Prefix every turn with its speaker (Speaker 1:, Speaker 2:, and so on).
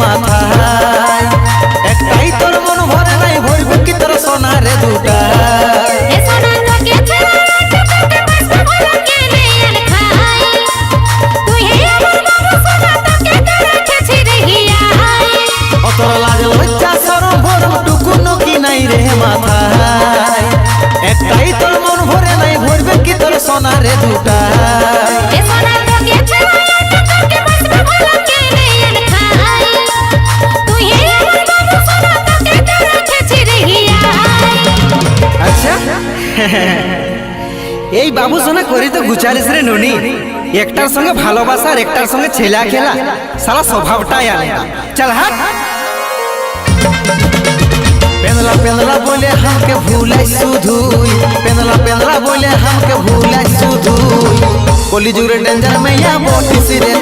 Speaker 1: মাথায়। একটাই তোর মন ভরে নাই ভরব কি তোর দুটা
Speaker 2: সোনা সোনা
Speaker 1: ভরম নাই রে মাথায়। একটাই তোর মন ভরে নাই ভরবে কি তোর সোনারে দুটা এই বাবু সোনা করি তো গুচালিস রে ননি। একটার সঙ্গে ভালোবাসা আর একটার সঙ্গে ছেলা খেলা। সারা স্বভাবটাই আলাদা। চল হাট। পেনলা পেনলা বলে হামকে ভুলাই শুধু পেনলা পেনলা বলে হামকে ভুলাই শুধু কলিজুরে ডেঞ্জার মাইয়া বটিস রে